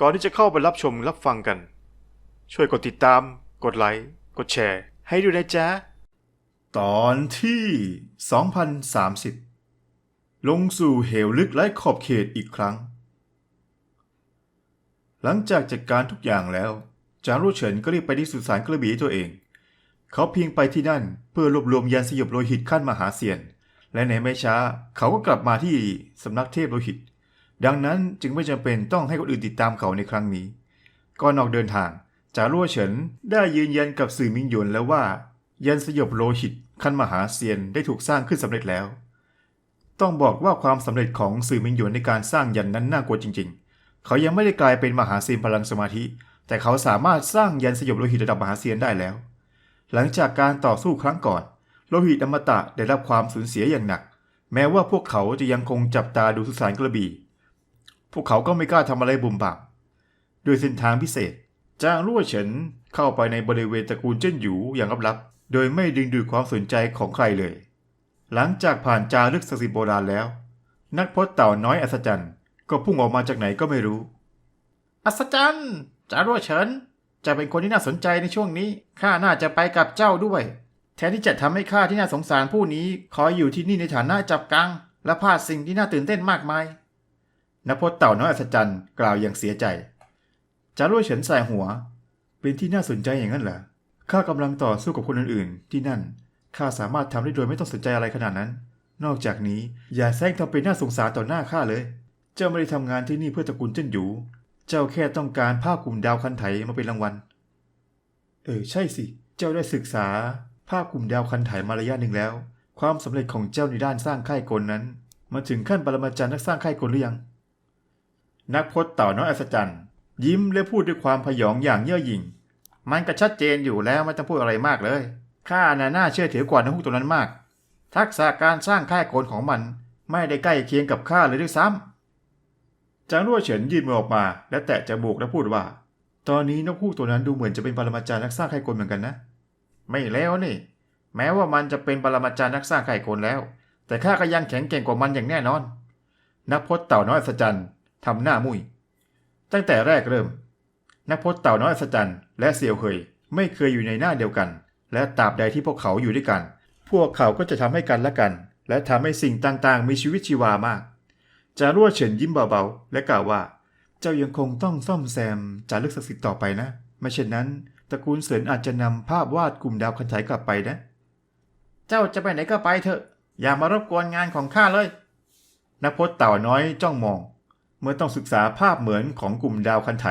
ก่อนที่จะเข้าไปรับชมรับฟังกัน ช่วยกดติดตาม กดไลค์ กดแชร์ ให้ด้วยนะจ๊ะ ตอนที่ 2030 ลงสู่เหวลึกไร้ขอบเขตอีกครั้ง หลังจากจัดการทุกอย่างแล้ว จางรู่เฉินก็รีบไปที่สุสานกระบี่ตัวเอง เขาเพียงไปที่นั่นเพื่อรวบรวมยานสยบโลหิตขั้นมหาเสียน และในไม่ช้าเขาก็กลับมาที่สำนักเทพโลหิต ดังนั้นจึงไม่จำเป็นต้องให้คนอื่นติดตามเขาในครั้งนี้ ก่อนออกเดินทางจารั่วเฉินได้ยืนยันกับสื่อมิงหยวนแล้วว่า ยันสยบโลหิตขั้นมหาเซียนได้ถูกสร้างขึ้นสำเร็จแล้ว ต้องบอกว่าความสำเร็จของสื่อมิงหยวนในการสร้างยันนั้นน่ากลัวจริง ๆ เขายังไม่ได้กลายเป็นมหาเซียนพลังสมาธิ แต่เขาสามารถสร้างยันสยบโลหิตระดับมหาเซียนได้แล้ว หลังจากการต่อสู้ครั้งก่อน โลหิตอมตะได้รับความสูญเสียอย่างหนัก แม้ว่าพวกเขาจะยังคงจับตาดูสุสานกระบี่ พวกเขาก็ไม่กล้าทำอะไรบุ่มบามด้วยเส้นทางพิเศษ จางรั่วเฉินเข้าไปในบริเวณตระกูลเจิ้นหยูอย่างลับๆ โดยไม่ดึงดูดความสนใจของใครเลย หลังจากผ่านจารึกศักดิ์สิทธิ์โบราณแล้ว นักพจน์เต่าน้อยอัศจรรย์ก็พุ่งออกมาจากไหนก็ไม่รู้ อัศจรรย์จารั่วเฉินจะเป็นคนที่น่าสนใจในช่วงนี้ข้าน่าจะไปกับเจ้าด้วย แทนที่จะทำให้ข้าที่น่าสงสารผู้นี้คอยอยู่ที่นี่ในฐานะจับกัง และพลาดสิ่งที่น่าตื่นเต้นมากมาย นพจน์เต่าน้อยอัศจรรย์กล่าวอย่างเสียใจจารุ่ยเฉินใส่หัว เป็นที่น่าสนใจอย่างนั้นเหรอข้ากำลังต่อสู้กับคนอื่นๆ ที่นั่นข้าสามารถทำได้โดยไม่ต้องสนใจอะไรขนาดนั้น นอกจากนี้อย่าแซงทำเป็นน่าสงสารต่อหน้าข้าเลย เจ้าไม่ได้ทำงานที่นี่เพื่อตระกูลเจิ้นหยูเจ้าแค่ต้องการผ้ากลุ่มดาวคันไถมาเป็นรางวัล เออใช่สิ เจ้าได้ศึกษาภาพกลุ่มดาวคันไถมาระยะหนึ่งแล้ว ความสำเร็จของเจ้าในด้านสร้างค่ายกลนั้น มาถึงขั้นปรมาจารย์นักสร้างค่ายกลหรือยัง นักพจน์เต่าน้อยอัศจรรย์ ยิ้มและพูดด้วยความพยองอย่างเย่อหยิ่ง มันก็ชัดเจนอยู่แล้วไม่ต้องพูดอะไรมากเลย ข้าน่ะน่าเชื่อถือกว่านักพูดตัวนั้นมาก ทักษะการสร้างค่ายกลของมันไม่ได้ใกล้เคียงกับข้าเลยด้วยซ้ำจางรั่วเฉินยืนมือออกมา และแตะจมูกและพูดว่า ตอนนี้นกฮูกตัวนั้นดูเหมือนจะเป็นปรมาจารย์นักสร้างไข่กลเหมือนกันนะ ไม่แล้วนี่ แม้ว่ามันจะเป็นปรมาจารย์นักสร้างไข่กลแล้ว แต่ข้าก็ยังแข็งแกร่งกว่ามันอย่างแน่นอน นักพจน์เต่าน้อยอัศจรรย์ ทำหน้ามุยตั้งแต่แรกเริ่ม นักพจน์เต่าน้อยอัศจรรย์และเซียวเคยไม่เคยอยู่ในหน้าเดียวกัน และตราบใดที่พวกเขาอยู่ด้วยกัน พวกเขาก็จะทำให้กันและกัน และทำให้สิ่งต่างๆ มีชีวิตชีวามาก จารั่วเฉินยิ้มเบาๆ และกล่าวว่า เจ้ายังคงต้องซ่อมแซมจารึกศักดิ์สิทธิ์ต่อไปนะ ไม่เช่นนั้น ตระกูลเสินอาจจะนำภาพวาดกลุ่มดาวคันไถกลับไปนะ เจ้าจะไปไหนก็ไปเถอะ อย่ามารบกวนงานของข้าเลย นักพจน์เต่าน้อยจ้องมอง เมื่อต้องศึกษาภาพเหมือนของกลุ่มดาวคันไถ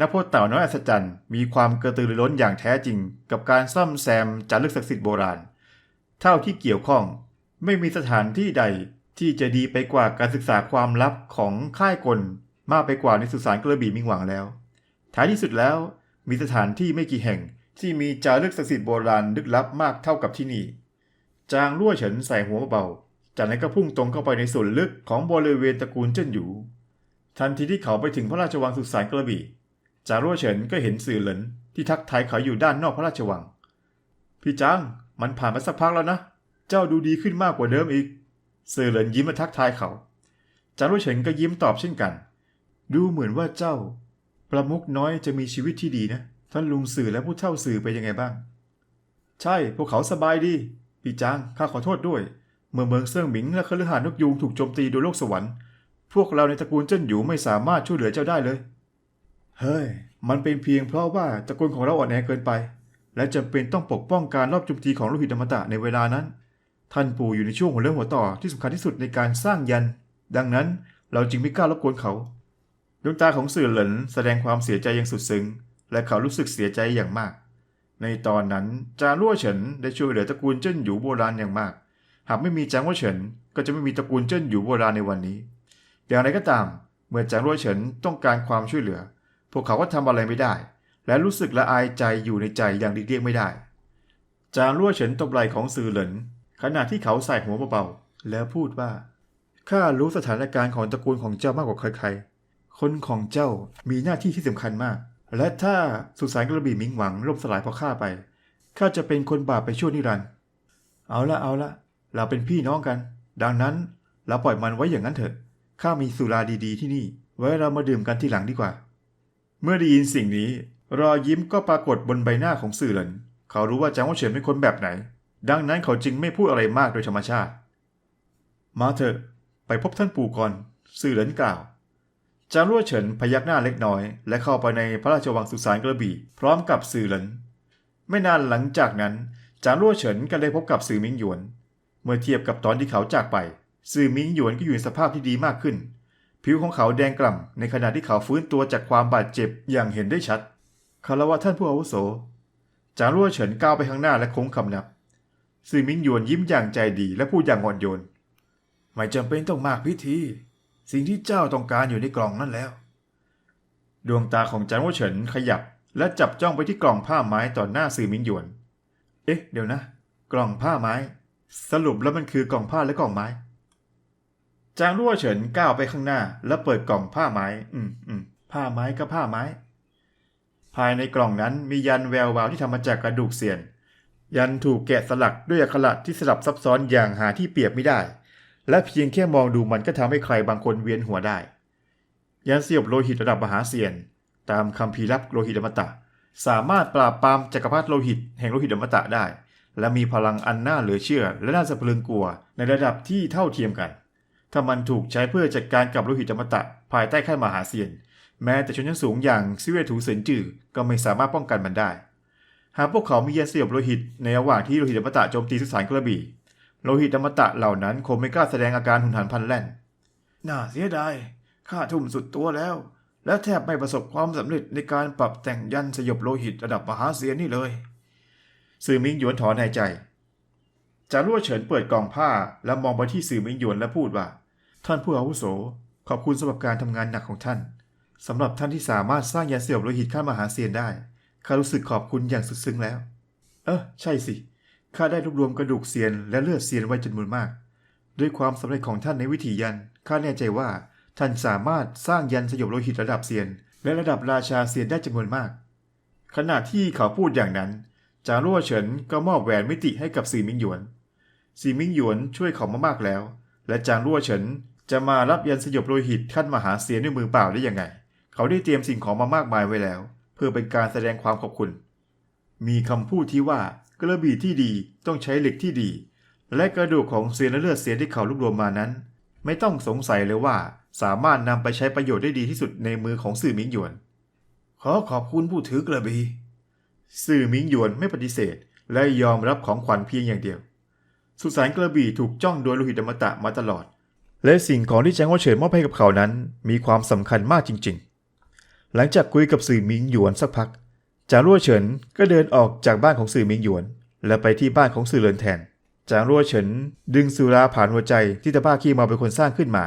นักพจน์เต่าน้อยอัศจรรย์มีความกระตือรือร้นอย่างแท้จริง กับการซ่อมแซมจารึกศักดิ์สิทธิ์โบราณ เท่าที่เกี่ยวข้องไม่มีสถานที่ใดที่จะดีไปกว่าการศึกษาความลับของค่ายกลมากไปกว่าในสุสานกระบี่มิงหวังแล้ว ท้ายที่สุดแล้วมีสถานที่ไม่กี่แห่งที่มีจารึกศักดิ์สิทธิ์โบราณลึกลับมากเท่ากับที่นี่ จางรั่วเฉินใส่หัวเบา จากนั้นก็พุ่งตรงเข้าไปในส่วนลึกของบริเวณตระกูลเจิ้นหยู ทันทีที่เขาไปถึงพระราชวังสุสานกระบี่จารั่วเฉินก็เห็นสื่อเหลินที่ทักทายเขาอยู่ด้านนอกพระราชวัง พี่จางมันผ่านมาสักพักแล้วนะ เจ้าดูดีขึ้นมากกว่าเดิมอีก สื่อเหลินยิ้มมาทักทายเขา จารั่วเฉินก็ยิ้มตอบเช่นกัน ดูเหมือนว่าเจ้า ประมุกน้อยจะมีชีวิตที่ดีนะ ท่านลุงสื่อและผู้เฒ่าสื่อไปยังไงบ้าง ใช่ พวกเขาสบายดี พี่จางข้าขอโทษด้วย เมื่อเมืองเซิ่งหมิงและคฤหาสน์นกยูงถูกโจมตีโดยโลกสวรรค์ พวกเราในตระกูลเจิ้นหยูไม่สามารถช่วยเหลือเจ้าได้เลย เฮ้ย มันเป็นเพียงเพราะว่าตระกูลของเราอ่อนแอเกินไป และจำเป็นต้องปกป้องการรอบโจมตีของโลหิตอมตะในเวลานั้น ท่านปู่อยู่ในช่วงหัวเรื่องหัวต่อที่สำคัญที่สุดในการสร้างยัน ดังนั้นเราจึงไม่กล้ารบกวนเขาดวงตาของสื่อเหลินแสดงความเสียใจอย่างสุดซึ้ง และเขารู้สึกเสียใจอย่างมาก ในตอนนั้นจางรั่วเฉินได้ช่วยเหลือตระกูลเจิ้นหยูโบราณอย่างมาก หากไม่มีจางรัวเฉินก็จะไม่มีตระกูลเจิ้นหยูโบราณในวันนี้ อย่างไรก็ตาม เมื่อจางรัวเฉินต้องการความช่วยเหลือ พวกเขาก็ทำอะไรไม่ได้ และรู้สึกละอายใจอยู่ในใจอย่างเลี่ยงไม่ได้ จางรัวเฉินตบไหล่ของสื่อเหลินขณะที่เขาใส่หัวเบาๆแล้วพูดว่าข้ารู้สถานการณ์ของตระกูลของเจ้ามากกว่าใครๆ คนของเจ้ามีหน้าที่ที่สำคัญมาก และถ้าสุสานกระบี่มิงหวังล่มสลายเพราะข้าไป ข้าจะเป็นคนบาปไปชั่วนิรันดร์เอาละเอาละ เราเป็นพี่น้องกัน ดังนั้นเราปล่อยมันไว้อย่างนั้นเถอะ ข้ามีสุราดีๆที่นี่ ไว้เรามาดื่มกันที่หลังดีกว่า เมื่อได้ยินสิ่งนี้ รอยยิ้มก็ปรากฏบนใบหน้าของสื่อหลินเขารู้ว่าจางว่าเฉินเป็นคนแบบไหน ดังนั้นเขาจึงไม่พูดอะไรมากโดยธรรมชาติ มาเถอะ ไปพบท่านปู่ก่อน สื่อหลินกล่าวจางรั่วเฉินพยักหน้าเล็กน้อย และเข้าไปในพระราชวังสุสานกระบี่ พร้อมกับสื่อหลินไม่นานหลังจากนั้นจางรั่วเฉินก็ได้พบกับสื่อมิงหยวน เมื่อเทียบกับตอนที่เขาจากไปสื่อมิงหยวนก็อยู่ในสภาพที่ดีมากขึ้น ผิวของเขาแดงกล่ำในขณะที่เขาฟื้นตัวจากความบาดเจ็บอย่างเห็นได้ชัดคารวะท่านผู้อาวุโส จางรั่วเฉินก้าวไปข้างหน้าและโค้งคำนับสื่อมิงหยวนยิ้มอย่างใจดีและพูดอย่างอ่อนโยน ไม่จำเป็นต้องมากพิธี สิ่งที่เจ้าต้องการอยู่ในกล่องนั่นแล้ว ดวงตาของจางรั่วเฉินขยับและจับจ้องไปที่กล่องผ้าไม้ต่อหน้าสื่อมิงหยวน เอ๊ะ เดี๋ยวนะ กล่องผ้าไม้ สรุปแล้วมันคือกล่องผ้าและกล่องไม้ จางรั่วเฉินก้าวไปข้างหน้า และเปิดกล่องผ้าไม้ อืมอืมผ้าไม้ก็ผ้าไม้ ภายในกล่องนั้นมียันแวววาวที่ทำมาจากกระดูกเสียน ยันถูกแกะสลักด้วยอักขระที่สลับซับซ้อนอย่างหาที่เปรียบไม่ได้ และเพียงแค่มองดูมันก็ทำให้ใครบางคนเวียนหัวได้ ยันเสียบโลหิตระดับมหาเซียน ตามคำพีรับโลหิตอมตะ สามารถปราบปรามจักรพรรดิโลหิตแห่งโลหิตอมตะได้ และมีพลังอันน่าเหลือเชื่อ และน่าสะพรึงกลัวในระดับที่เท่าเทียมกัน ถ้ามันถูกใช้เพื่อจัดการกับโลหิตอมตะภายใต้ขั้นมหาเซียน แม้แต่ชนชั้นสูงอย่างซิเวถูเซินจือก็ไม่สามารถป้องกันมันได้ หากพวกเขามียันเสียบโลหิตในระหว่างที่โลหิตอมตะโจมตีสุสานกระบี่ โลหิตอมตะเหล่านั้นคงไม่กล้าแสดงอาการหุนหันพลันแล่น น่าเสียดายข้าทุ่มสุดตัวแล้ว และแทบไม่ประสบความสำเร็จในการปรับแต่งยันสยบโลหิตระดับมหาเซียนนี่เลย สื่อมิงหยวนถอนหายใจจารั่วเฉินเปิดกล่องผ้าแล้วมองไปที่สื่อมิงหยวนและพูดว่า ท่านผู้อาวุโส ขอบคุณสำหรับการทำงานหนักของท่านสำหรับท่านที่สามารถสร้างยาเสียบโลหิตขั้นมหาเซียนได้ข้ารู้สึกขอบคุณอย่างสุดซึ้งแล้ว เออใช่สิข้าได้รวบรวมกระดูกเซียนและเลือดเซียนไว้จำนวนมาก ด้วยความสำเร็จของท่านในวิถียันข้าแน่ใจว่าท่านสามารถสร้างยันสยบโลหิตระดับเซียน และระดับราชาเซียนได้จำนวนมาก ขณะที่เขาพูดอย่างนั้น จางรั่วเฉินก็มอบแหวนมิติให้กับสีมิงหยวน สีมิงหยวนช่วยเขามามากแล้ว และจางรั่วเฉินจะมารับยันสยบโลหิตขั้นมหาเซียด้วยมือเปล่าได้ยังไง เขาได้เตรียมสิ่งของมามากมายไว้แล้ว เพื่อเป็นการแสดงความขอบคุณ มีคำพูดที่ว่ากระบี่ที่ดีต้องใช้เหล็กที่ดี และกระดูกของเซียนและเลือดเซียที่เขารวบรวมมานั้น ไม่ต้องสงสัยเลยว่าสามารถนำไปใช้ประโยชน์ได้ดีที่สุดในมือของสื่อมิงหยวน ขอขอบคุณผู้ถือกระบี่ สื่อมิงหยวนไม่ปฏิเสธ และยอมรับของขวัญเพียงอย่างเดียว สุสานกระบี่ถูกจ้องโดยโลหิตอมตะมาตลอด และสิ่งของที่แจางว่าเฉินมอบให้กับเขานั้น มีความสำคัญมากจริง ๆ หลังจากคุยกับสื่อมิงหยวนสักพักจางรั่วเฉินก็เดินออกจากบ้านของสื่อมิงหยวน และไปที่บ้านของสื่อเลินแทน จางรั่วเฉินดึงสุราผ่านหัวใจที่ตาบ้าขี้มาเป็นคนสร้างขึ้นมา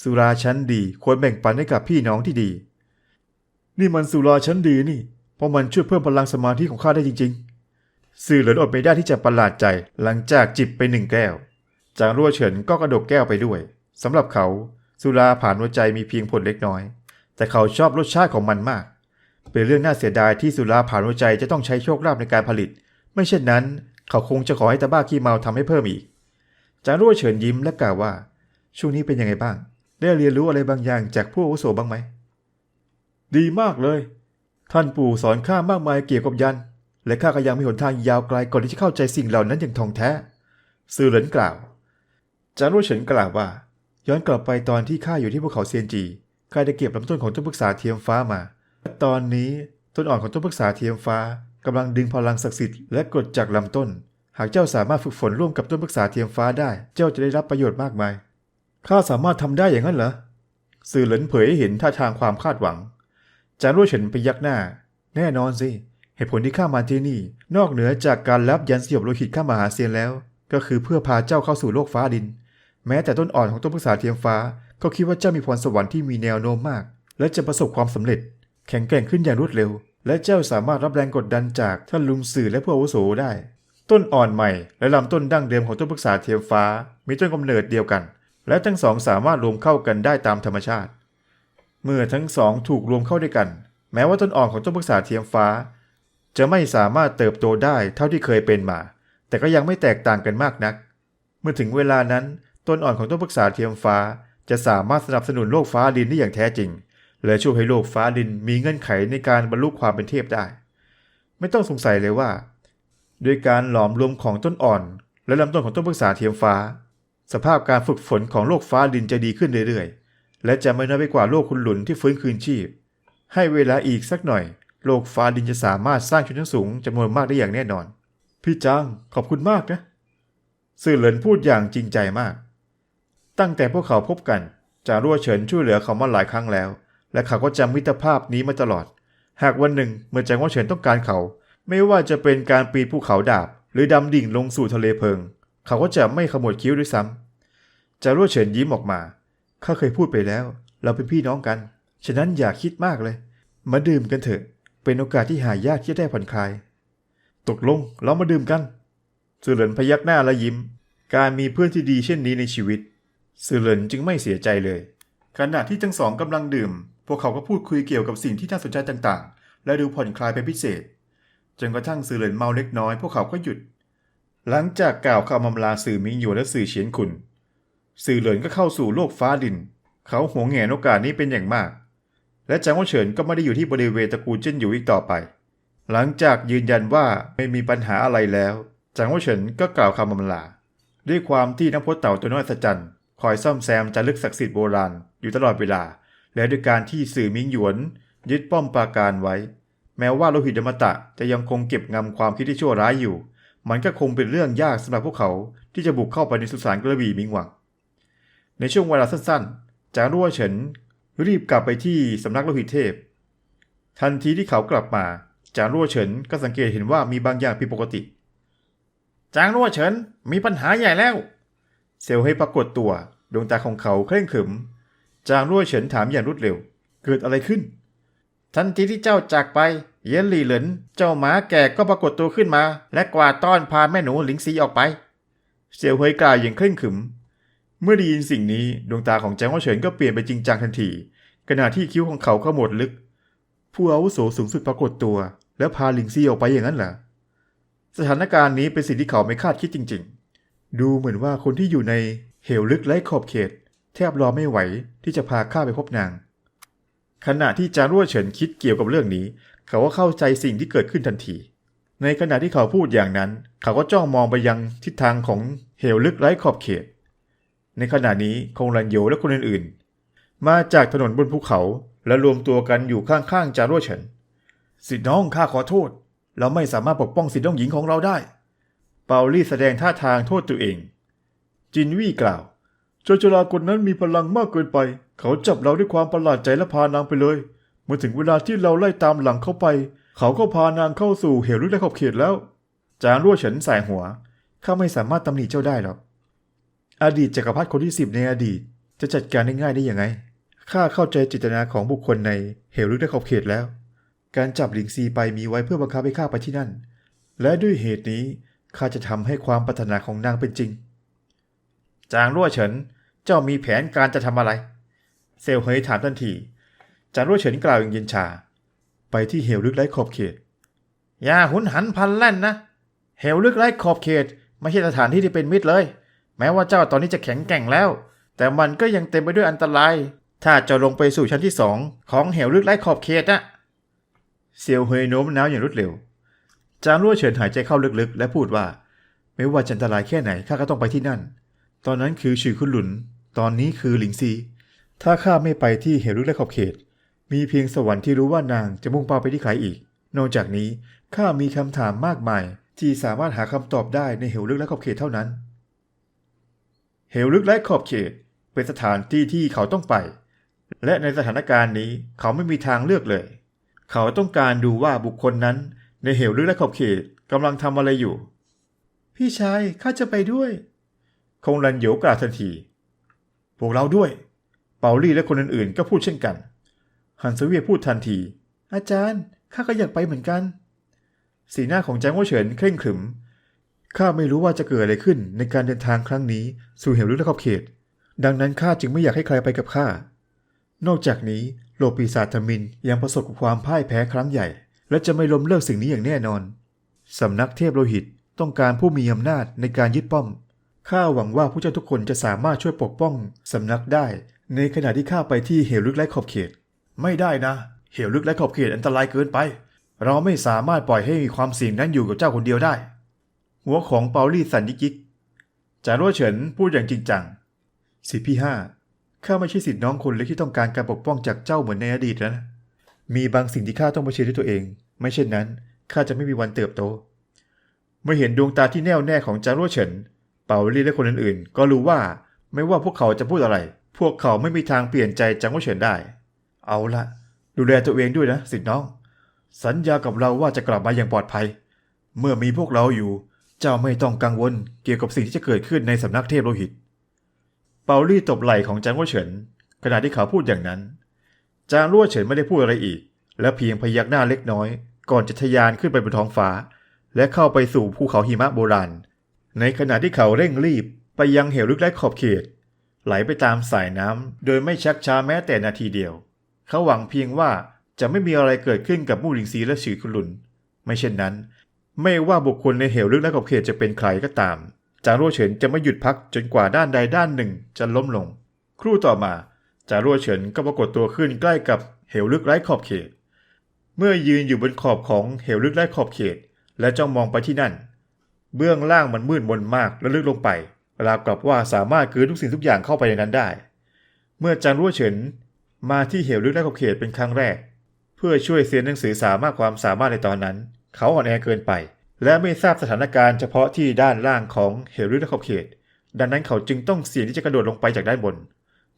สุราชั้นดีควรแบ่งปันให้กับพี่น้องที่ดี นี่มันสุราชั้นดีนี่ ราะมันช่วยเพิ่มพลังสมาธิของข้าได้จริง ๆ สื่อเหลินอดไม่ได้ที่จะประหลาดใจหลังจากจิบไปหนึ่งแก้ว จางรั่วเฉินก็กระดกแก้วไปด้วยสำหรับเขาสุราผ่านหัวใจมีเพียงผลเล็กน้อย แต่เขาชอบรสชาติของมันมาก เป็นเรื่องน่าเสียดายที่สุราผ่านหัวใจจะต้องใช้โชคลาภในการผลิต ไม่เช่นนั้น เขาคงจะขอให้ตาบ้าขี้เมาทำให้เพิ่มอีก จางรั่วเฉินยิ้มและกล่าวว่า ช่วงนี้เป็นยังไงบ้าง ได้เรียนรู้อะไรบางอย่างจากผู้อาวุโสบ้างไหม ดีมากเลย ท่านปู่สอนข้ามากมายเกี่ยวกับยัน และข้าก็ยังมีหนทางยาวไกลก่อนที่จะเข้าใจสิ่งเหล่านั้นอย่างท่องแท้ ซือเหรินกล่าว จางรั่วเฉินกล่าวว่า ย้อนกลับไปตอนที่ข้าอยู่ที่ภูเขาเซียนจีข้าได้เก็บลำต้นของต้นพฤกษาเทียมฟ้ามา ตอนนี้ต้นอ่อนของต้นพฤกษาเทียมฟ้ากำลังดึงพลังศักดิ์สิทธิ์และกดจากลำต้น หากเจ้าสามารถฝึกฝนร่วมกับต้นพฤกษาเทียมฟ้าได้ เจ้าจะได้รับประโยชน์มากมาย ข้าสามารถทำได้อย่างนั้นเหรอ สื่อเหลินเผยให้เห็นท่าทางความคาดหวัง จางรั่เฉินไปยักหน้า แน่นอนสิ เหตุผลที่ข้ามาที่นี่ นอกเหนือจากการรับยันสยบโลหิตข้ามหาเซียนแล้ว ก็คือเพื่อพาเจ้าเข้าสู่โลกฟ้าดิน แม้แต่ต้นอ่อนของต้นพฤกษาเทียมฟ้า ก็คิดว่าเจ้ามีพรสวรรค์ที่มีแนวโน้มมาก และจะประสบความสำเร็จ แข็งแกร่งขึ้นอย่างรวดเร็ว และเจ้าสามารถรับแรงกดดันจากท่านลุงสื่อและผู้อาวุโสได้ ต้นอ่อนใหม่ และลำต้นดั้งเดิมของต้นพฤกษาเทียมฟ้า มีต้นกำเนิดเดียวกัน และทั้งสองสามารถรวมเข้ากันได้ตามธรรมชาติ เมื่อทั้งสองถูกรวมเข้าด้วยกัน แม้ว่าต้นอ่อนของต้นพฤกษาเทียมฟ้า จะไม่สามารถเติบโตได้เท่าที่เคยเป็นมา แต่ก็ยังไม่แตกต่างกันมากนัก เมื่อถึงเวลานั้นต้นอ่อนของต้นพฤกษาเทียมฟ้า จะสามารถสนับสนุนโลกฟ้าดินได้อย่างแท้จริง และช่วยให้โลกฟ้าดินมีเงื่อนไขในการบรรลุความเป็นเทพได้ ไม่ต้องสงสัยเลยว่า ด้วยการหลอมรวมของต้นอ่อน และลำต้นของต้นพฤกษาเทียมฟ้า สภาพการฝึกฝนของโลกฟ้าดินจะดีขึ้นเรื่อยๆ และจะไม่น้อยไปกว่าโลกคุณหลุนที่ฟื้นคืนชีพ ให้เวลาอีกสักหน่อย โลกฟ้าดินจะสามารถสร้างชนชั้นสูงจำนวนมากได้อย่างแน่นอน พี่จางขอบคุณมากนะสื่อเหลินพูดอย่างจริงใจมาก ตั้งแต่พวกเขาพบกันจารั่วเฉินช่วยเหลือเขามาหลายครั้งแล้ว และเขาก็จำมิตรภาพนี้มาตลอด หากวันหนึ่งเมื่อจางว่าเฉินต้องการเขา ไม่ว่าจะเป็นการปีนภูเขาดาบ หรือดำดิ่งลงสู่ทะเลเพลิง เขาก็จะไม่ขมวดคิ้วด้วยซ้ำจารั่วเฉินยิ้มออกมา ข้าเคยพูดไปแล้ว เราเป็นพี่น้องกัน ฉะนั้นอย่าคิดมากเลย มาดื่มกันเถอะ เป็นโอกาสที่หายากที่จะได้ผ่อนคลาย ตกลงเรามาดื่มกันซือเหรินพยักหน้าและยิ้ม การมีเพื่อนที่ดีเช่นนี้ในชีวิตซือเหรินจึงไม่เสียใจเลย ขณะที่ทั้งสองกำลังดื่ม พวกเขาก็พูดคุยเกี่ยวกับสิ่งที่น่าสนใจต่างๆ และดูผ่อนคลายเป็นพิเศษ จนกระทั่งซือเหรินเมาเล็กน้อย พวกเขาก็หยุด หลังจากกล่าวคำอำลาสื่อมิงหยวนและสื่อเฉียนขุน สื่อเหรินก็เข้าสู่โลกฟ้าดิน เขาหวงแหนโอกาสนี้เป็นอย่างมาก และจางว่าเฉินก็ไม่ได้อยู่ที่บริเวณตระกูลเจิ้นอยู่อีกต่อไป หลังจากยืนยันว่าไม่มีปัญหาอะไรแล้วจางว่าเฉินก็กล่าวคำอำลา ด้วยความที่นักพจน์เต่าตัวน้อยสัจจันคอยซ่อมแซมจารึกศักดิ์สิทธิ์โบราณอยู่ตลอดเวลา และด้วยการที่สื่อมิงหยวนยึดป้อมปราการไว้ แม้ว่าโลหิตอมตะจะยังคงเก็บงำความคิดที่ชั่วร้ายอยู่ มันก็คงเป็นเรื่องยากสำหรับพวกเขาที่จะบุกเข้าไปในสุสานกระบี่มิงหวัง ในช่วงเวลาสั้นๆ จางรั่วเฉินรีบกลับไปที่สำนักโลหิตเทพ ทันทีที่เขากลับมา จางรั่วเฉินก็สังเกตเห็นว่ามีบางอย่างผิดปกติ จางรั่วเฉินมีปัญหาใหญ่แล้ว เซลให้ปรากฏตัวดวงตาของเขาเคร่งขรึม จางรั่วเฉินถามอย่างรวดเร็ว เกิดอะไรขึ้น ทันทีที่เจ้าจากไป เย็นหลี่เหลินเจ้าหมาแก่ก็ปรากฏตัวขึ้นมา และกวาดต้อนพาแม่หนูหลิงซีออกไป เซียวเฮยกล่าวอย่างเคร่งขรึม เมื่อได้ยินสิ่งนี้ดวงตาของแจางว่าเฉินก็เปลี่ยนไปจริงจังทันทีขณะที่คิ้วของเขาขมวดลึก ผู้อาวุโสสูงสุดปรากฏตัว แล้วพาลิงซี่ออกไปอย่างนั้นเหรอสถานการณ์นี้เป็นสิ่งที่เขาไม่คาดคิดจริง ๆ ดูเหมือนว่าคนที่อยู่ในเหวลึกไร้ขอบเขต แทบรอไม่ไหวที่จะพาข้าไปพบนาง ขณะที่จางรั่วเฉินคิดเกี่ยวกับเรื่องนี้ เขาก็เข้าใจสิ่งที่เกิดขึ้นทันที ในขณะที่เขาพูดอย่างนั้น เขาก็จ้องมองไปยังทิศทางของเหวลึกไร้ขอบเขต ในขณะนี้คงรันโยและคนอื่นๆ มาจากถนนบนภูเขาและรวมตัวกันอยู่ข้างๆจารั่วเฉินสิทธิน้องข้าขอโทษ เราไม่สามารถปกป้องสิทธิน้องหญิงของเราได้ เปาลี่แสดงท่าทางโทษตัวเอง จินวี่กล่าวโจโจลาคนนั้นมีพลังมากเกินไป เขาจับเราด้วยความประหลาดใจและพานางไปเลยเมื่อถึงเวลาที่เราไล่ตามหลังเขาไป เขาก็พานางเข้าสู่เหวลึกและขอบเขตแล้ว จางรั่วเฉินสายหัวข้าไม่สามารถตำหนิเจ้าได้หรอก อดีตจักรพรรดิคนที่สิบในอดีต จะจัดการได้ง่ายได้ยังไง ข้าเข้าใจเจตนาของบุคคลในเหวลึกและขอบเขตแล้ว การจับหลิงซีไปมีไว้เพื่อบังคับให้ข้าไปที่นั่น และด้วยเหตุนี้ข้าจะทำให้ความปรารถนาของนางเป็นจริง จางรั่วเฉิน เจ้ามีแผนการจะทำอะไร เซลเฮยถามทันที จางรั่วเฉินกล่าวอย่างเย็นชา ไปที่เหวลึกไร้ขอบเขต อย่าหุนหันพันแล่นนะ เหวลึกไร้ขอบเขต ไม่ใช่สถานที่ที่เป็นมิตรเลย แม้ว่าเจ้าตอนนี้จะแข็งแกร่งแล้ว แต่มันก็ยังเต็มไปด้วยอันตราย ถ้าจะลงไปสู่ชั้นที่สองของเหวลึกไร้ขอบเขตนะเซียวเฮยโน้มน้าวอย่างรวดเร็ว จางรั่วเฉินหายใจเข้าลึกๆ และพูดว่า ไม่ว่าจะอันตรายแค่ไหนข้าก็ต้องไปที่นั่น ตอนนั้นคือชื่อคุณหลุน ตอนนี้คือหลิงซี ถ้าข้าไม่ไปที่เหวลึกและขอบเขต มีเพียงสวรรค์ที่รู้ว่านางจะมุ่งเป้าไปที่ใครอีก นอกจากนี้ข้ามีคำถามมากมายที่สามารถหาคำตอบได้ในเหวลึกและขอบเขตเท่านั้น เหวลึกและขอบเขต เป็นสถานที่ที่เขาต้องไป และในสถานการณ์นี้เขาไม่มีทางเลือกเลย เขาต้องการดูว่าบุคคลนั้น ในเหวลึกและขอบเขตกำลังทำอะไรอยู่ พี่ชายข้าจะไปด้วย คงรันโยกล่าวทันที พวกเราด้วย เปาลี่และคนอื่นๆ ก็พูดเช่นกัน ฮันเซเวียพูดทันที อาจารย์ข้าก็อยากไปเหมือนกัน สีหน้าของแจงโวเฉินเคร่งขรึม ข้าไม่รู้ว่าจะเกิดอะไรขึ้นในการเดินทางครั้งนี้สู่เหวลึกและขอบเขต ดังนั้นข้าจึงไม่อยากให้ใครไปกับข้า นอกจากนี้โลปีศาจทมินยังประสบกับความพ่ายแพ้ครั้งใหญ่ และจะไม่ล้มเลิกสิ่งนี้อย่างแน่นอน สำนักเทพโลหิตต้องการผู้มีอำนาจในการยึดป้อม ข้าหวังว่าผู้เจ้าทุกคนจะสามารถช่วยปกป้องสำนักได้ ในขณะที่ข้าไปที่เหวลึกไร้ขอบเขต ไม่ได้นะ เหวลึกและขอบเขตอันตรายเกินไป เราไม่สามารถปล่อยให้มีความเสี่ยงนั้นอยู่กับเจ้าคนเดียวได้ หัวของเปาลี่สันยิกิกจารั่วเฉินพูดอย่างจริงจังสิพี่ห้าข้าไม่ใช่สิทธิ์น้องคนเล็กที่ต้องการการปกป้องจากเจ้าเหมือนในอดีตนะมีบางสิ่งที่ข้าต้องเผชิญด้วยตัวเอง ไม่เช่นนั้นข้าจะไม่มีวันเติบโต เมื่อเห็นดวงตาที่แน่วแน่ของจารั่วเฉิน เปาลี่และคนอื่นๆ ก็รู้ว่าไม่ว่าพวกเขาจะพูดอะไร พวกเขาไม่มีทางเปลี่ยนใจจางรั่วเฉินได้ เอาละดูแลตัวเองด้วยนะสิทธิ์น้อง สัญญากับเราว่าจะกลับมาอย่างปลอดภัย เมื่อมีพวกเราอยู่ เจ้าไม่ต้องกังวลเกี่ยวกับสิ่งที่จะเกิดขึ้นในสำนักเทพโลหิต เปาลี่ตบไหล่ของจางรั่วเฉินขณะที่เขาพูดอย่างนั้น จางรั่วเฉินไม่ได้พูดอะไรอีก และเพียงพยักหน้าเล็กน้อย ก่อนจะทะยานขึ้นไปบนท้องฟ้า และเข้าไปสู่ภูเขาหิมะโบราณ ในขณะที่เขาเร่งรีบไปยังเหวลึกและขอบเขต ไหลไปตามสายน้ำโดยไม่ชักช้าแม้แต่นาทีเดียว เขาหวังเพียงว่าจะไม่มีอะไรเกิดขึ้นกับมู่หลิงซีและฉือคุลุน ไม่เช่นนั้น ไม่ว่าบุคคลในเหวลึกและขอบเขตจะเป็นใครก็ตาม จางรั่วเฉินจะไม่หยุดพักจนกว่าด้านใดด้านหนึ่งจะล้มลง ครู่ต่อมาจางรั่วเฉินก็ปรากฏตัวขึ้นใกล้กับเหวลึกไร้ขอบเขต เมื่อยืนอยู่บนขอบของเหวลึกไร้ขอบเขต และจ้องมองไปที่นั่น เบื้องล่างมันมืดมนมากและลึกลงไปราวกับว่าสามารถกลืนทุกสิ่งทุกอย่างเข้าไปในนั้นได้ เมื่อจางรั่วเฉินมาที่เหวลึกและขอบเขตเป็นครั้งแรก เพื่อช่วยเซียนหนังสือสามารถความสามารถในตอนนั้น เขาอ่อนแอเกินไป และไม่ทราบสถานการณ์เฉพาะที่ด้านล่างของเหวลึกและขอบเขต ดังนั้นเขาจึงต้องเสี่ยงที่จะกระโดดลงไปจากด้านบน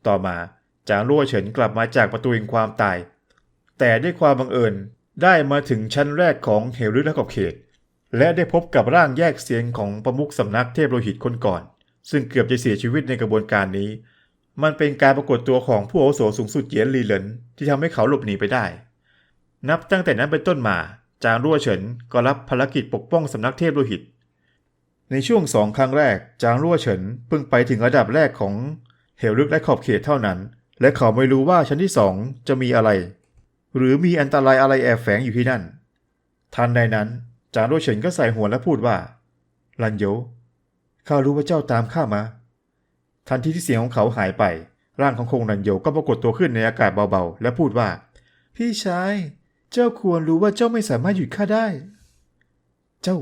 ต่อมาจางรั่วเฉินกลับมาจากประตูแห่งความตาย แต่ด้วยความบังเอิญได้มาถึงชั้นแรกของเหวลึกและขอบเขต และได้พบกับร่างแยกเสียงของประมุขสำนักเทพโลหิตคนก่อน ซึ่งเกือบจะเสียชีวิตในกระบวนการนี้ มันเป็นการปรากฏตัวของผู้อาวุโสสูงสุดเยียนลีเหลินที่ทำให้เขาหลบหนีไปได้ นับตั้งแต่นั้นเป็นต้นมา จางรั่วเฉินก็รับภารกิจปกป้องสำนักเทพโลหิต ในช่วงสองครั้งแรก จางรั่วเฉินเพิ่งไปถึงระดับแรกของเหวลึกและขอบเขตเท่านั้น และเขาไม่รู้ว่าชั้นที่สองจะมีอะไร หรือมีอันตรายอะไรแอบแฝงอยู่ที่นั่น ทันใดนั้น จางรั่วเฉินก็ใส่หัวและพูดว่า ลันโยข้ารู้ว่าเจ้าตามข้ามา ทันทีที่เสียงของเขาหายไป ร่างของคงลันโยก็ปรากฏตัวขึ้นในอากาศเบาๆ และพูดว่า พี่ชาย เจ้าควรรู้ว่าเจ้าไม่สามารถหยุดข้าได้ เจ้า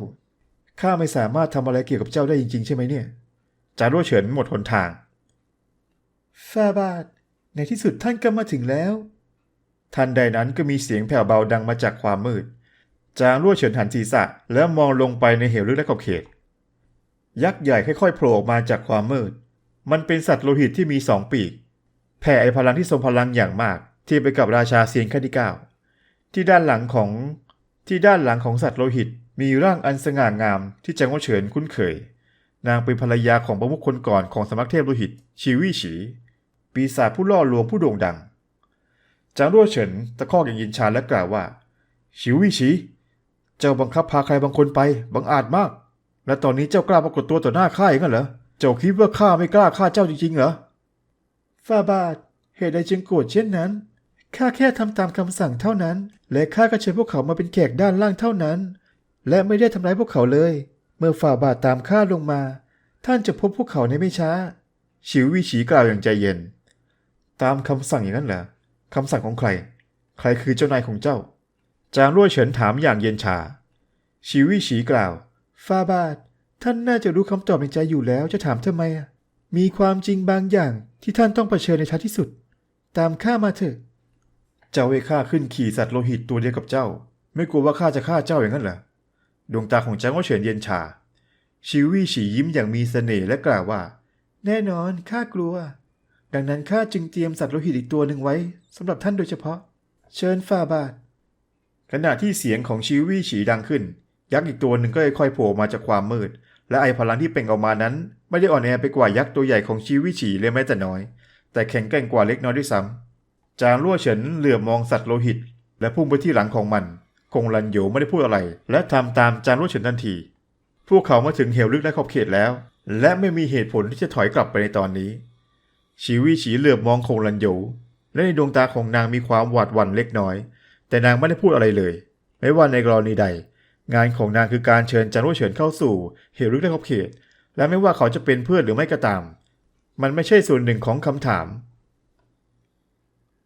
ข้าไม่สามารถทำอะไรเกี่ยวกับเจ้าได้จริงๆ ใช่ไหมเนี่ย จางรั่วเฉินหมดหนทางฟาบาท ในที่สุดท่านก็มาถึงแล้ว ทันใดนั้นก็มีเสียงแผ่วเบาดังมาจากความมืด จางรั่วเฉินหันศีรษะ แล้วมองลงไปในเหวลึกและขอบเขต ยักษ์ใหญ่ค่อยๆโผล่ออกมาจากความมืด มันเป็นสัตว์โลหิตที่มีสองปีก แผ่ไอพลังที่ทรงพลังอย่างมากเทียบไปกับราชาเซียนขั้นที่เก้า ที่ด้านหลังของที่ด้านหลังของสัตว์โลหิต มีร่างอันสง่างามที่จางว่าเฉินคุ้นเคย นางเป็นภรรยาของประมุขคนก่อนของสำนักเทพโลหิต ชีวี่ฉี ปีศาจผู้ล่อลวงผู้โด่งดังจางรั่วเฉินตะคอกอย่างยินชาและกล่าวว่าชิววี่ฉีเจ้าบังคับพาใครบางคนไปบังอาจมาก และตอนนี้เจ้ากล้าปรากฏตัวต่อหน้าข้าอย่างนั้นเหรอเจ้าคิดว่าข้าไม่กล้าฆ่าเจ้าจริงๆเหรอฟาบาทเหตุใดจึงโกรธเช่นนั้น ข้าแค่ทำตามคำสั่งเท่านั้น และข้าก็เชิญพวกเขามาเป็นแขกด้านล่างเท่านั้น และไม่ได้ทำร้ายพวกเขาเลย เมื่อฝ่าบาทตามข้าลงมา ท่านจะพบพวกเขาในไม่ช้า ชิววี่ฉีกล่าวอย่างใจเย็น ตามคำสั่งอย่างนั้นเหรอคำสั่งของใคร ใครคือเจ้านายของเจ้า จางรั่วเฉินถามอย่างเย็นชา ชิวี่ฉีกล่าวฟาบาท ท่านน่าจะรู้คำตอบในใจอยู่แล้วจะถามทำไมอะมีความจริงบางอย่างที่ท่านต้องเผชิญในท้ายที่สุด ตามข้ามาเถอะ เจ้าให้ข้าขึ้นขี่สัตว์โลหิตตัวเดียวกับเจ้า ไม่กลัวว่าข้าจะฆ่าเจ้าอย่างนั้นเหรอดวงตาของจางว่าเฉินเย็นชา ชิวี่ฉียิ้มอย่างมีเสน่ห์และกล่าวว่า แน่นอนข้ากลัว ดังนั้นข้าจึงเตรียมสัตว์โลหิตอีกตัวหนึ่งไว้สำหรับท่านโดยเฉพาะ เชิญฟาบาท ขณะที่เสียงของชิวี่ฉีดังขึ้น ยักษ์อีกตัวหนึ่งก็ค่อยๆโผล่มาจากความมืด และไอพลังที่เปล่งออกมานั้น ไม่ได้อ่อนแอไปกว่ายักษ์ตัวใหญ่ของชิวี่ฉีเลยแม้แต่น้อย แต่แข็งแกร่งกว่าเล็กน้อยด้วยซ้ำ จางลั่วเฉินเหลือบมองสัตว์โลหิต และพุ่งไปที่หลังของมัน คงลันโยไม่ได้พูดอะไร และทำตามจางลั่วเฉินทันที พวกเขามาถึงเหวลึกและขอบเขตแล้ว และไม่มีเหตุผลที่จะถอยกลับไปในตอนนี้ ชีวีฉีเหลือบมองคงลันโยและในดวงตาของนางมีความหวาดหวั่นเล็กน้อย แต่นางไม่ได้พูดอะไรเลย ไม่ว่าในกรณีใด งานของนางคือการเชิญจางรั่วเฉินเข้าสู่เหวลึกและขอบเขต และไม่ว่าเขาจะเป็นเพื่อนหรือไม่ก็ตาม มันไม่ใช่ส่วนหนึ่งของคำถาม